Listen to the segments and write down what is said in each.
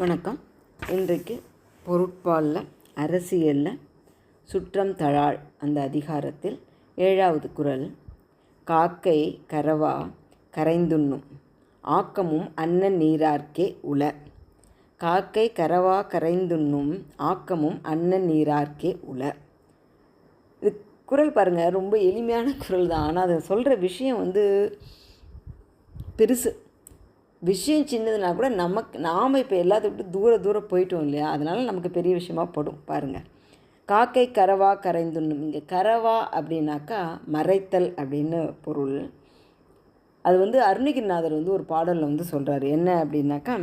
வணக்கம். இன்றைக்கு பொருட்பாலில் அரசியலில் சுற்றம் தழாள் அந்த அதிகாரத்தில் ஏழாவது குறள் காக்கை கரவா கரைந்துண்ணும். ஆக்கமும் அன்ன நீரார்க்கே உல காக்கை கரவா கரைந்துண்ணும் ஆக்கமும் அன்ன நீரார்க்கே உள. இது குறள் பாருங்கள் ரொம்ப எளிமையான குரல் தான். ஆனால் அதை சொல்கிற விஷயம் வந்து பெருசு. விஷயம் சின்னதுனா கூட நமக்கு நாம் இப்போ எல்லாத்தை விட்டு தூர தூரம் போயிட்டோம் இல்லையா? அதனால் நமக்கு பெரிய விஷயமா படும். பாருங்கள் காக்கை கரவா கரைந்துண்ணும். இங்கே கரவா அப்படின்னாக்கா மறைத்தல் அப்படின்னு பொருள். அது வந்து அருணகிரிநாதர் வந்து ஒரு பாடலில் வந்து சொல்கிறாரு என்ன அப்படின்னாக்கா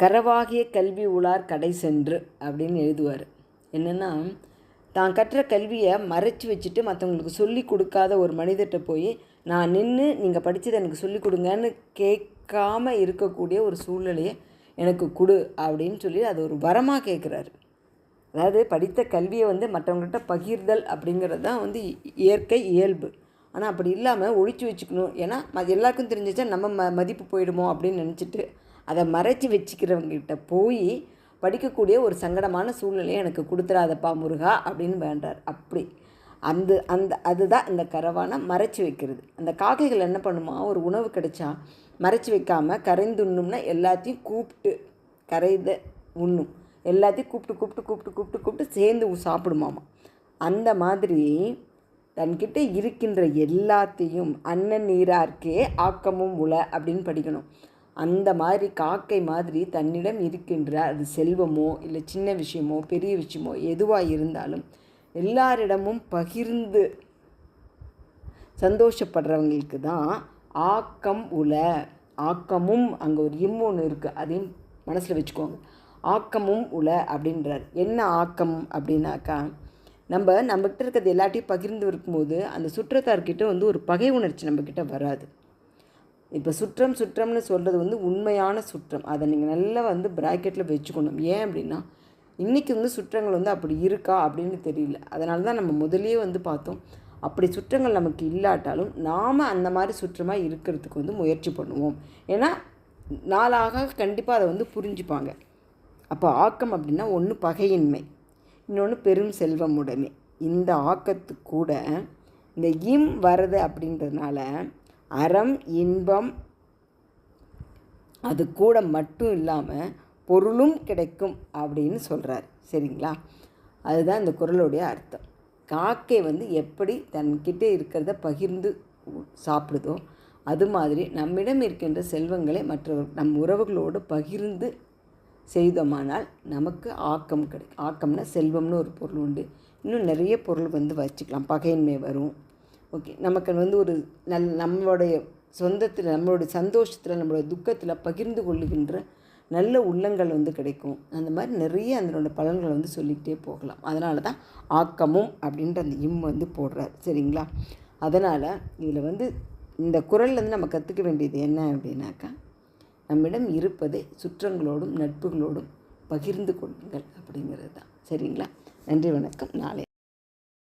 கரவாகிய கல்வி உலார் கடை சென்று அப்படின்னு எழுதுவார். என்னென்னா தான் கற்ற கல்வியை மறைச்சி வச்சுட்டு மற்றவங்களுக்கு சொல்லி கொடுக்காத ஒரு மனிதர்கிட்ட போய் நான் நின்று நீங்கள் படித்ததை எனக்கு சொல்லி கொடுங்கன்னு கேட்காம இருக்கக்கூடிய ஒரு சூழ்நிலையை எனக்கு கொடு அப்படின்னு சொல்லி அது ஒரு வரமாக கேட்குறாரு. அதாவது படித்த கல்வியை வந்து மற்றவங்கள்ட்ட பகிர்தல் அப்படிங்கிறது தான் வந்து இயற்கை இயல்பு. ஆனால் அப்படி இல்லாமல் ஒழிச்சு வச்சுக்கணும். ஏன்னா எல்லாருக்கும் தெரிஞ்சிச்சா நம்ம ம மதிப்பு போயிடுமோ அப்படின்னு நினச்சிட்டு அதை மறைச்சி வச்சுக்கிறவங்ககிட்ட போய் படிக்கக்கூடிய ஒரு சங்கடமான சூழ்நிலையை எனக்கு கொடுத்துடாதப்பா முருகா அப்படின்னு வேண்டார். அப்படி. அந்த அந்த அதுதான் இந்த கரவானை மறைச்சி வைக்கிறது. அந்த காக்கைகள் என்ன பண்ணுமா? ஒரு உணவு கிடைச்சா மறைச்சி வைக்காமல் கரைந்துண்ணும்னா எல்லாத்தையும் கூப்பிட்டு கரைந்து உண்ணும். எல்லாத்தையும் கூப்பிட்டு கூப்பிட்டு கூப்பிட்டு கூப்பிட்டு கூப்பிட்டு சேர்ந்து சாப்பிடுமாமா. அந்த மாதிரி தன்கிட்ட இருக்கின்ற எல்லாத்தையும் அன்ன நீரார்க்கே ஆக்கமும் உல அப்படின்னு படிக்கணும். அந்த மாதிரி காக்கை மாதிரி தன்னிடம் இருக்கின்ற அது செல்வமோ இல்லை சின்ன விஷயமோ பெரிய விஷயமோ எதுவாக இருந்தாலும் எல்லாரிடமும் பகிர்ந்து சந்தோஷப்படுறவங்களுக்கு தான் ஆக்கம் உல. ஆக்கமும் அங்கே ஒரு இம்மு ஒன்று இருக்குது அதையும் மனசில் வச்சுக்கோங்க. ஆக்கமும் உல அப்படின்றார். என்ன ஆக்கம் அப்படின்னாக்கா நம்ம நம்மக்கிட்ட இருக்கிறது எல்லாத்தையும் பகிர்ந்து இருக்கும்போது அந்த சுற்றத்தார்கிட்ட வந்து ஒரு பகை உணர்ச்சி நம்மக்கிட்ட வராது. இப்போ சுற்றம் சுற்றம்னு சொல்கிறது வந்து உண்மையான சுற்றம். அதை நீங்கள் நல்லா வந்து ப்ராக்கெட்டில் வச்சுக்கணும். ஏன் அப்படின்னா இன்றைக்கி வந்து சுற்றங்கள் வந்து அப்படி இருக்கா அப்படின்னு தெரியல. அதனால தான் நம்ம முதலியே வந்து பார்த்தோம். அப்படி சுற்றங்கள் நமக்கு இல்லாட்டாலும் நாம் அந்த மாதிரி சுற்றமாக இருக்கிறதுக்கு வந்து முயற்சி பண்ணுவோம். ஏன்னா நாளாக கண்டிப்பாக அதை வந்து புரிஞ்சுப்பாங்க. அப்போ ஆக்கம் அப்படின்னா ஒன்று பகையின்மை இன்னொன்று பெரும் செல்வம் உடைமை. இந்த ஆக்கத்துக்கூட கூட இந்த இம் வரது அப்படின்றதுனால அறம் இன்பம் அது கூட மட்டும் இல்லாமல் பொருளும் கிடைக்கும் அப்படின்னு சொல்கிறார் சரிங்களா? அதுதான் இந்த குரலுடைய அர்த்தம். காக்கை வந்து எப்படி தன்கிட்ட இருக்கிறத பகிர்ந்து சாப்பிடுதோ அது மாதிரி நம்மிடம் இருக்கின்ற செல்வங்களை மற்றவர் நம் உறவுகளோடு பகிர்ந்து செய்தோமானால் நமக்கு ஆக்கம் கிடைக்கும். ஆக்கம்னா செல்வம்னு ஒரு பொருள் உண்டு. இன்னும் நிறைய பொருள் வந்து வச்சுக்கலாம். பகையின்மை வரும். ஓகே நமக்கு வந்து ஒரு நல் நம்மளுடைய சொந்தத்தில் நம்மளுடைய சந்தோஷத்தில் நம்மளுடைய துக்கத்தில் பகிர்ந்து கொள்ளுகின்ற நல்ல உள்ளங்கள் வந்து கிடைக்கும். அந்த மாதிரி நிறைய அதனோட பலன்களை வந்து சொல்லிக்கிட்டே போகலாம். அதனால தான் ஆக்கமும் அப்படின்ற அந்த இம் வந்து போடுறார். சரிங்களா? அதனால் இதில் வந்து இந்த குரல்லேருந்து நம்ம கற்றுக்க வேண்டியது என்ன அப்படின்னாக்கா நம்மிடம் இருப்பதை சுற்றங்களோடும் நட்புகளோடும் பகிர்ந்து கொள்ளுங்கள் அப்படிங்கிறது தான். சரிங்களா? நன்றி வணக்கம். நாளை